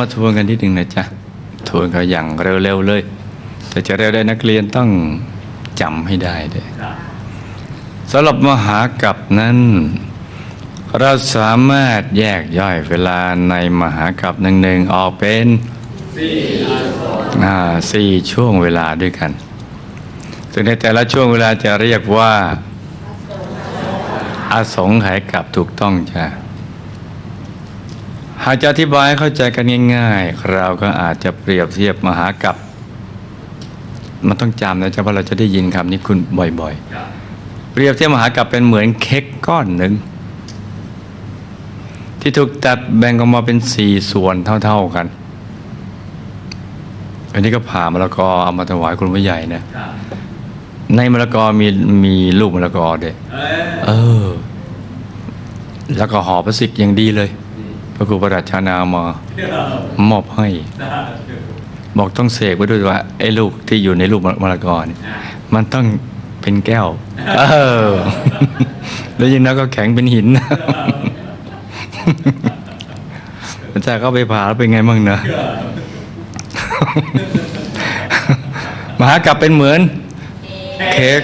เรามาทวนกันนิดหนึ่งนะจ๊ะทวนกันอย่างเร็วๆเลย แต่จะเร็วได้นักเรียนต้องจำให้ได้เลยสำหรับมหากับนั้น เราสามารถแยกย่อยเวลาในมหากับหนึ่งๆออกเป็นอ่าสี่ช่วงเวลาด้วยกัน ซึ่งในแต่ละช่วงเวลาจะเรียกว่าอาสงไขยกับถูกต้องจ้ะ หากจะอธิบายเข้าใจกันง่ายๆ เราก็อาจจะเปรียบเทียบมหากับ มันต้องจำนะจ๊ะเพราะเราจะได้ยินคำนี้คุณบ่อยๆ เปรียบเทียบมหากับเป็นเหมือนเค้กก้อนหนึ่ง ที่ถูกตัดแบ่งออกมาเป็นสี่ส่วนเท่าๆกัน อันนี้ก็ผ่ามะละกอเอามาถวายคุณพระใหญ่นะในมะละกอมีมีลูกมะละกอเด็เออ แล้วก็ห่อพลาสติกอย่างดีเลย ระครูประดัชนามามอบให้ บอกต้องเสกไว้ด้วยว่าไอ้ลูกที่อยู่ในลูกมะละกอเนี่ยมันต้องเป็นแก้ว เออ แล้วยิ่งนั้นก็แข็งเป็นหินมันจะเข้าไปผ่าแล้วเป็นไงบ้างเนอะมหากลับเป็นเหมือน เค้ก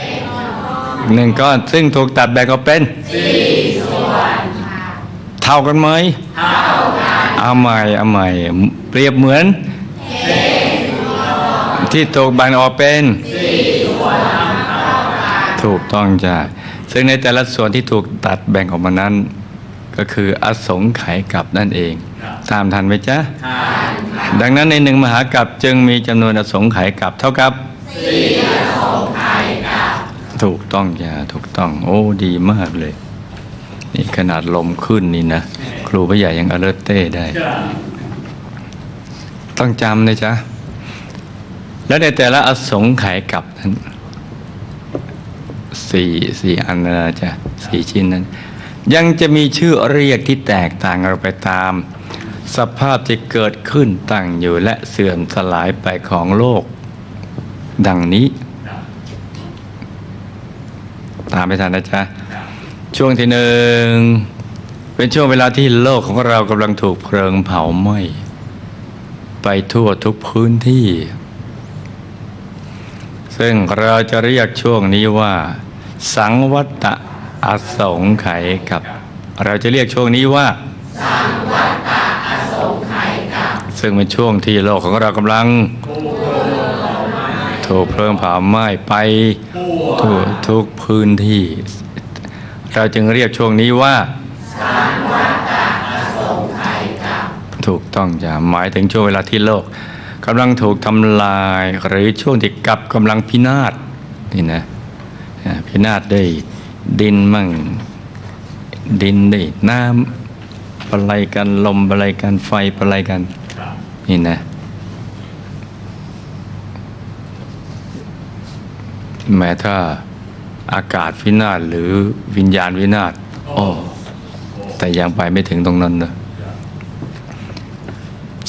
หนึ่งก้อน ซึ่งถูกตัดแบ่งออกเป็นเท่ากันไหมเท่า เอาใหม่เอาใหม่เปรียบเหมือน ที่ถูกแบ่งออกเป็นถูกต้องจ้ะซึ่งในแต่ละส่วนที่ถูกตัดแบ่งออกมานั้น ก็คืออสงไขยกับนั่นเองตามทันไหมจ๊ะดังนั้นในหนึ่งมหากับจึงมีจำนวนอสงไขยกับเท่ากับถูกต้องจ้ะถูกต้อง โอ้ดีมากเลย นี่ขนาดลมขึ้นนี่นะ ครูพระใหญ่ยังอเลร์เต้ได้ ต้องจำนะจ๊ะ แล้วในแต่ละอสงไขยกับนั้นสี่สี่อันนะจ๊ะสี่ชิ้นนั้น ยังจะมีชื่อเรียกที่แตกต่างกันไปตาม สภาพที่เกิดขึ้นตั้งอยู่และเสื่อมสลายไปของโลก ดังนี้ ตามไปทันนะจ๊ะ ช่วงที่หนึ่งเป็นช่วงเวลาที่โลกของเรากำลังถูกเพลิงเผาไหม้ไปทั่วทุกพื้นที่ ซึ่งเราจะเรียกช่วงนี้ว่า สังวัตะอสงไขยกับ เราจะเรียกช่วงนี้ว่า สังวัตตะอสงไขยกับ ซึ่งเป็นช่วงที่โลกของเรากำลัง ถูกเพลิงเผาไหม้ไปทั่วทุกพื้นที่ เราจึงเรียกช่วงนี้ว่าถูกต้องจะหมายถึงช่วงเวลาที่โลกกำลังถูกทำลายหรือช่วงที่กลับกำลังพินาศนี่นะพินาศได้วยดินมั่งดินได้วยน้ำประไลกันลมประไลกันไฟประไลกันนี่นะแม้ถ้า อากาศวินาศหรือวิญญาณวินาศโอ้แต่ยังไปไม่ถึงตรงนั้นนะ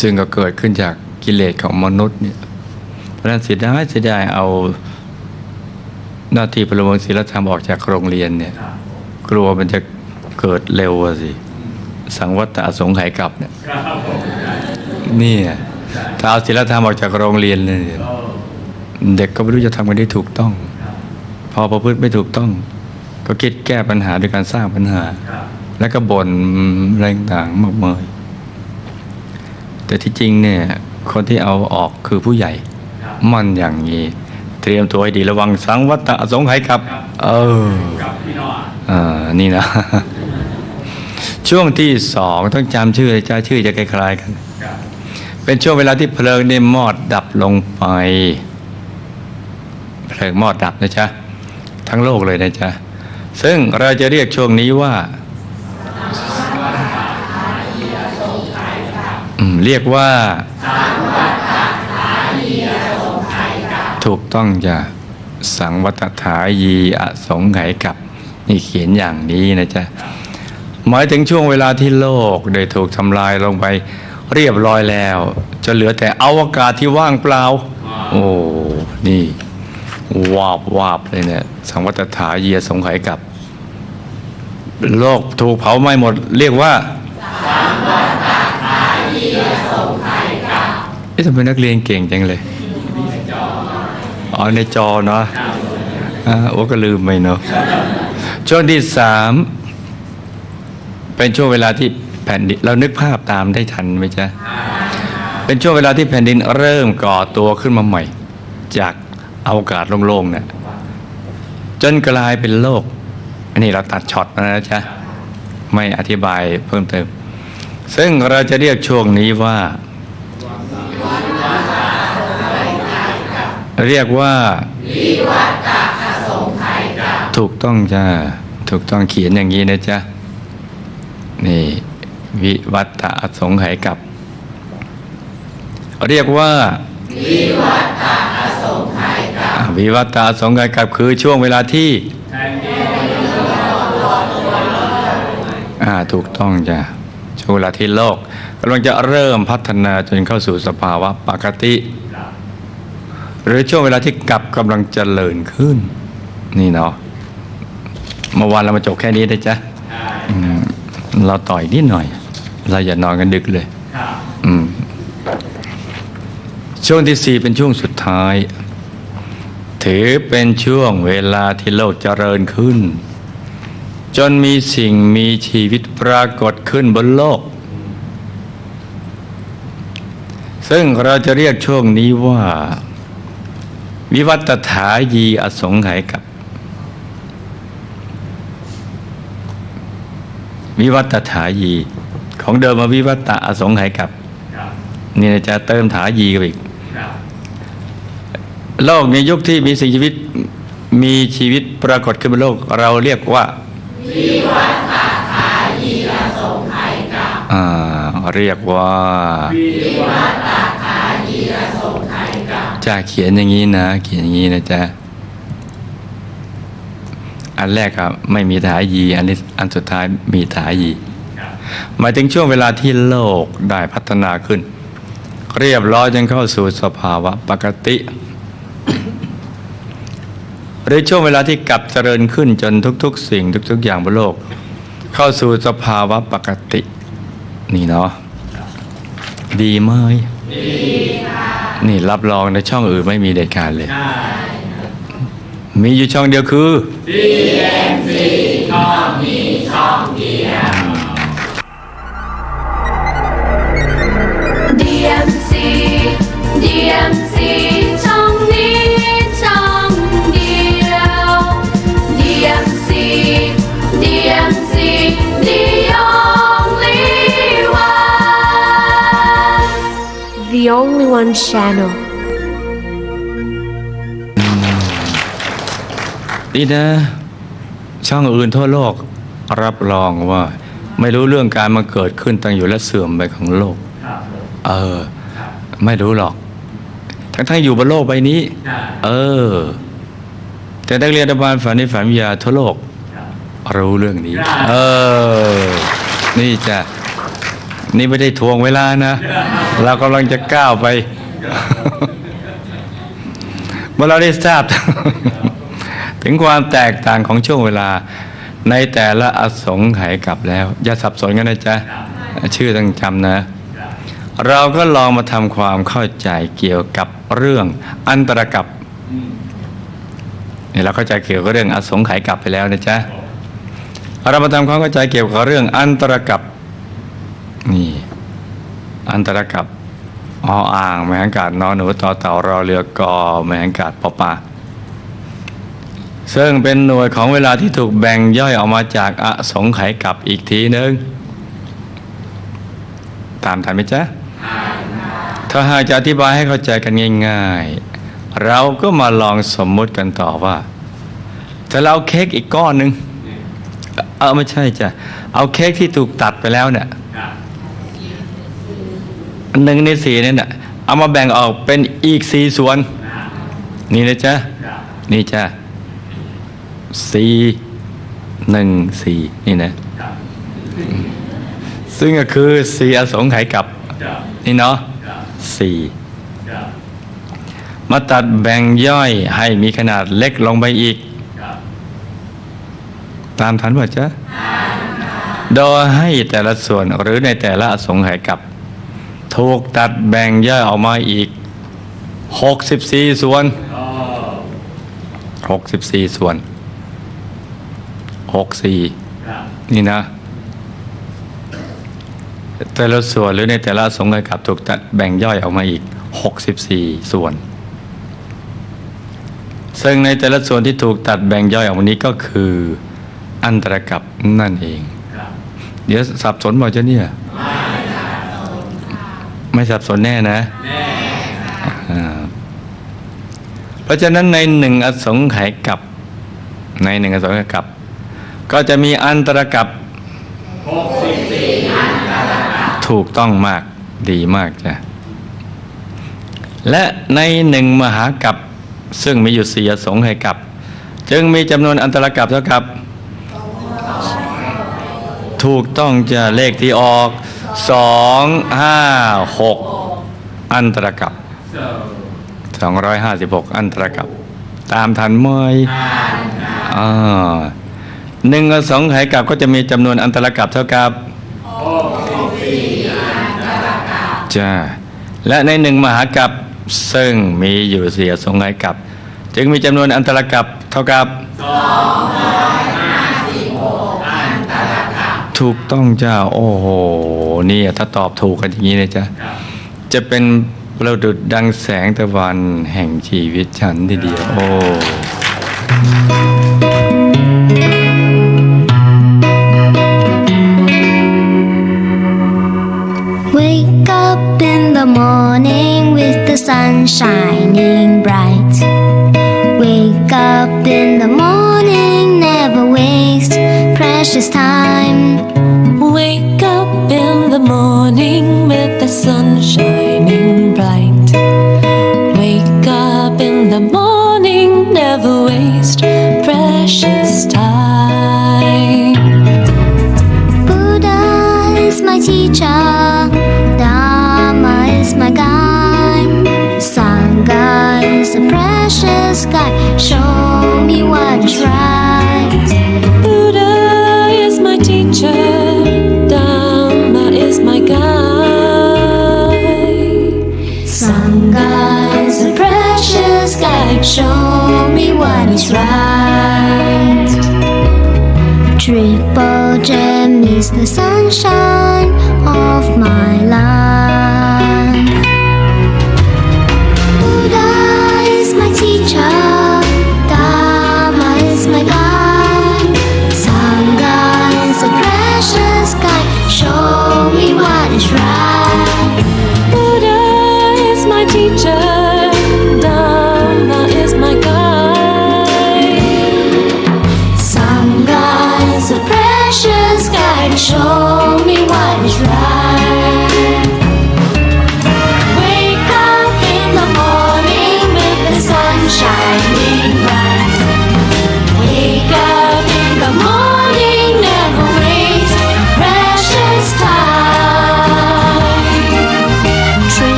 ซึ่งก็เกิดขึ้นจากกิเลสของมนุษย์เนี่ยเพราะฉะนั้นเสียดายเสียดายเอาหน้าที่พลเมืองศีลธรรมออกจากโรงเรียนเนี่ย กลัวมันจะเกิดเร็วอะสิ สังวัตตอสงไขยกลับเนี่ยนี่อะถ้าเอาศีลธรรมออกจากโรงเรียนเลยเนี่ยเด็กก็ไม่รู้จะทำกันได้ถูกต้องพ อประพฤติไม่ถูกต้อง ก็คิดแก้ปัญหาด้วยการสร้างปัญหา แล้วก็บ่นอะไรต่างๆมากมายแต่ที่จริงเนี่ยคนที่เอาออกคือผู้ใหญ่ มันอย่างนี้ เตรียมตัวให้ดีระวังสังวัตตะอสงไขยครับ เอออ่านี่นะ ช่วงที่สองต้องจำชื่อจ้าชื่อจะคล้ายๆกัน เป็นช่วงเวลาที่เพลิงได้มอดดับลงไป เพลิงมอดดับนะจ๊ะ ทั้งโลกเลยนะจ๊ะ ซึ่งเราจะเรียกช่วงนี้ว่าเรียกว่า ถูกต้องจ้ะสังวัตถายีอสงไขยกับนี่เขียนอย่างนี้นะจ๊ะหมายถึงช่วงเวลาที่โลกได้ถูกทำลายลงไปเรียบร้อยแล้ว จะเหลือแต่อวกาศที่ว่างเปล่า โอ้ นี่ วาบวาบเลยเนี่ย สังวัตถาเยียสงไขยกับ โลกถูกเผาไหม้หมด เรียกว่า สังวัตถาเยียสงไขทำไมนักเรียนเก่งจังเลยอ๋อในจอเนาะอ่าโอ้ก็ลืมไปเนาะช่วงที่สามเป็นช่วงเวลาที่แผ่นดินเรานึกภาพตามได้ทันไหมจ๊ะเป็นช่วงเวลาที่แผ่นดินเริ่มก่อตัวขึ้นมาใหม่ จาก อวกาศโล่งๆเนี่ยจนกลายเป็นโลก อันนี้เราตัดช็อตมาแล้วนะจ๊ะ ไม่อธิบายเพิ่มเติม ซึ่งเราจะเรียกช่วงนี้ว่า เรียกว่าถูกต้องจ้าถูกต้องเขียนอย่างนี้นะจ๊ะ นี่ วิวัตตะอสงไขยกับ เรียกว่าวิวัตะ วิวัตตะอสงไขยกับคือช่วงเวลาที่อ่าถูกต้องจ้ะช่วงเวลาที่โลกกำลังจะเริ่มพัฒนาจนเข้าสู่สภาวะปกติ หรือช่วงเวลาที่กลับกำลังเจริญขึ้น นี่เนาะเมื่อวานเรามาจบแค่นี้นะจ๊ะอืมเราต่อยนิดหน่อย เราอย่านอนกันดึกเลยอืมช่วงที่สี่เป็นช่วงสุดท้าย ถือเป็นช่วงเวลาที่โลกเจริญขึ้น จนมีสิ่งมีชีวิตปรากฏขึ้นบนโลก ซึ่งเราจะเรียกช่วงนี้ว่า วิวัตถายีอสงไขยกับ วิวัตถายี ของเดิมมาวิวัตตะอสงไขยกับ นี่นะจะเติมถายีกันอีก โลกในยุคที่มีสิ่งชีวิตมีชีวิตปรากฏขึ้นบนโลก เราเรียกว่าวิวัตถายีอสงไขยกับอ่าเรียกว่าวิวัตถายีอสงไขยกับจะเขียนอย่างนี้นะ เขียนอย่างนี้นะจ๊ะอันแรกครับไม่มีถายีอันนี้อันสุดท้ายมีถายีหมายถึงช่วงเวลาที่โลกได้พัฒนาขึ้น เรียบร้อยจนเข้าสู่สภาวะปกติ หรือช่วงเวลาที่กลับเจริญขึ้นจนทุกๆ สิ่งทุก ๆ อย่างบนโลก เข้าสู่สภาวะปกติ นี่เนาะดีไหมดีนี่รับรองในช่องอื่นไม่มีเด็ดขาดเลย มีอยู่ช่องเดียวคือ DMC Channel. นี่นะ ช่องอื่นทั่วโลกรับรองว่า ไม่รู้เรื่องการมาเกิดขึ้นตั้งอยู่และเสื่อมไปของโลก เออ ไม่รู้หรอก ทั้งๆอยู่บนโลกใบนี้ เออ แต่นักเรียนบาลฝันในฝันวิทยาทั่วโลก รู้เรื่องนี้ เออ นี่จะนี่ไม่ได้ทวงเวลานะ เรากำลังจะก้าวไป เมื่อเราได้ทราบ ถึงความแตกต่างของช่วงเวลาในแต่ละอสงไขยกลับแล้ว อย่าสับสนกันนะจ๊ะ ชื่อต้องจำนะ เราก็ลองมาทำความเข้าใจเกี่ยวกับเรื่องอันตรกับนี่เราเข้าใจเกี่ยวกับเรื่องอสงไขยกลับไปแล้วนะจ๊ะเรามาทำความเข้าใจเกี่ยวกับเรื่องอันตรกับนี่อันตรกับ ออ่างแมงกาดนอนหนูต่อเต่ารอเรือกอแมงกาดปอปลาซึ่งเป็นหน่วยของเวลาที่ถูกแบ่งย่อยออกมาจากอสงไขยกลับอีกทีนึงตามทันไหมจ๊ะถ้าหากจะอธิบายให้เข้าใจกันง่าย ๆ เราก็มาลองสมมุติกันต่อว่าถ้าเราเอาเค้กอีกก้อนหนึ่งเออไม่ใช่จ้ะเอาเค้กที่ถูกตัดไปแล้วเนี่ย หนึ่งในสี่นี่น่ะเอามาแบ่งออกเป็นอีกสี่ส่วน นี่นะจ๊ะ นี่จ้ะสี่หนึ่งสี่นี่นะ ซึ่งก็คือสี่อสงไขยกับ นี่เนาะสี่มาตัดแบ่งย่อยให้มีขนาดเล็กลงไปอีก ตามทันว่าจ๊ะโดยให้แต่ละส่วนหรือในแต่ละอสงไขยกับ ถูกตัดแบ่งย่อยออกมาอีก 64 ส่วน 64 ส่วน 64 นี่นะ แต่ละส่วนหรือในแต่ละสงฆ์กับถูกตัดแบ่งย่อยออกมาอีก 64 ส่วน ซึ่งในแต่ละส่วนที่ถูกตัดแบ่งย่อยออกมานี้ก็คือ อันตรกับนั่นเอง เดี๋ยวสับสนบอกจะเนี่ย ไม่สับสนแน่นะอ่าเพราะฉะนั้นในหนึ่งอสงไขยกับ ในหนึ่งอสงไขยกับ ก็จะมีอันตรกับถูกต้องมากดีมากจ้ะและในหนึ่งมหากับซึ่งมีอยู่สี่อสงไขยกับ จึงมีจำนวนอันตรกับเท่ากับ ถูกต้องจะเลขที่ออก สองห้าหกอันตรกับสองร้อยห้าสิบหกอันตรกับ ตามทันไหมอ่าหนึ่งกับสองไหกับก็จะมีจำนวนอันตรกับเท่ากับจ้าและในหนึ่งมหากับซึ่งมีอยู่เสียสงไหกับ จึงมีจำนวนอันตรกับเท่ากับ ถูกต้องจ้า โอ้โหนี่ถ้าตอบถูกกันอย่างนี้นะจ๊ะจะเป็นประดุดดังแสงตะวันแห่งชีวิตฉันทีเดียว โอ้ Wake up sun shining bright. Wake up in the morning, never waste precious time. Buddha is my teacher, Dharma is my guide, Sangha is a precious guide. Show Show me what is right. Triple gem is the sunshine of my life. Buddha is my teacher. Dharma is my guide. Sangha is a precious guide. Show me what is right. Buddha is my teacher,